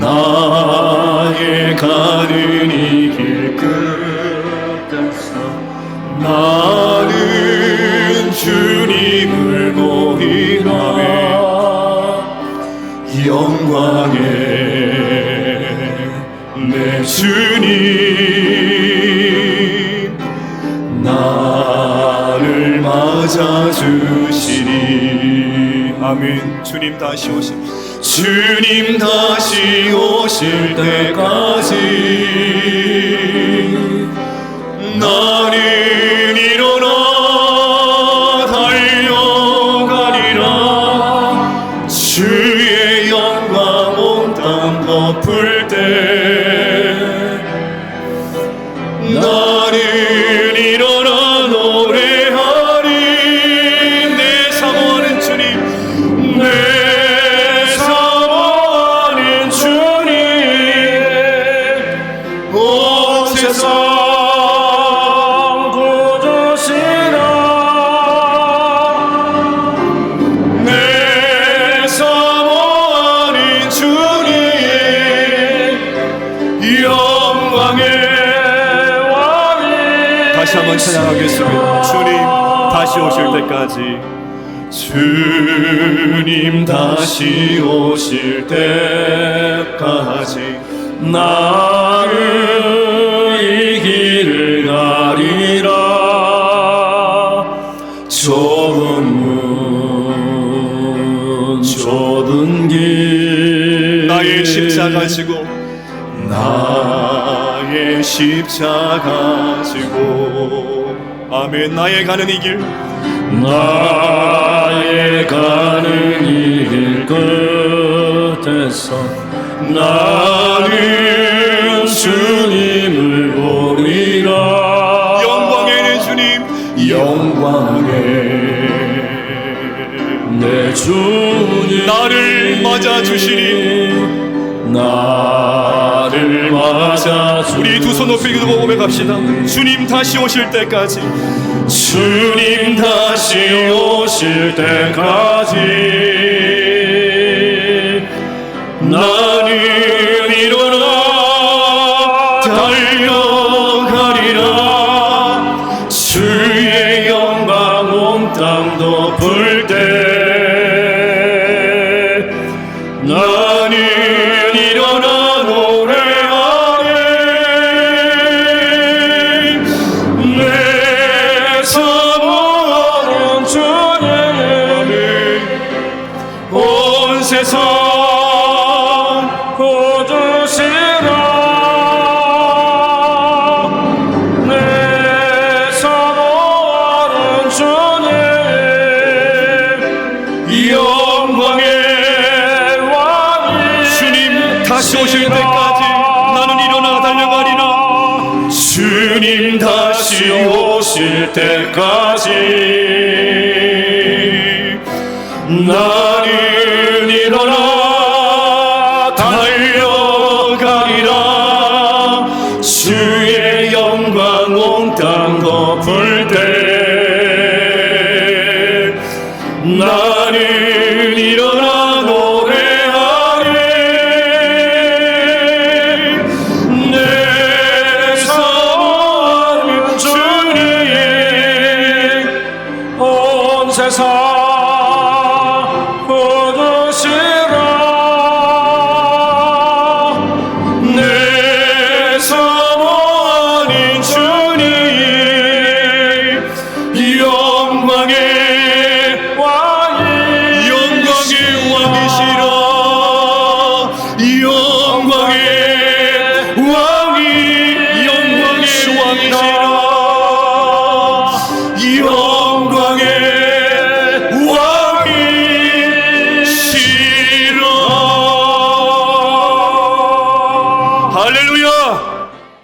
나의 가는 이길 끝에서 나는 주님을 보이라 영광의 내 주님 나를 맞아주시리 아멘. 주님 다시 오실 주님 다시 오실 때까지 나는 다시 한번 찬양하겠습니다. 주님 다시 오실 때까지. 주님 다시 오실 때까지 나는 이 길을 가리라. 좁은 문 좁은 길 나의 십자가 지고 나의 십자가 지고. 아멘. 나의 가는 이 길. 나의 가는 이 길 끝에서 나는 주님을 보리라. 영광의 내 주님. 영광의 내 주님 나를 맞아주시니 나를 맞아주시니 우리 두 손 높이 들고 고백합시다. 주님 다시 오실 때까지. 주님 다시 오실 때까지. 나는 일어나 달려가리라. 주의 영광 온 땅 덮을 때 내 사모하는 주님 영광의 왕이 주님 다시 오실 때까지 나는 일어나 달려가리라. 주님 다시 오실 때까지 나는 온 세상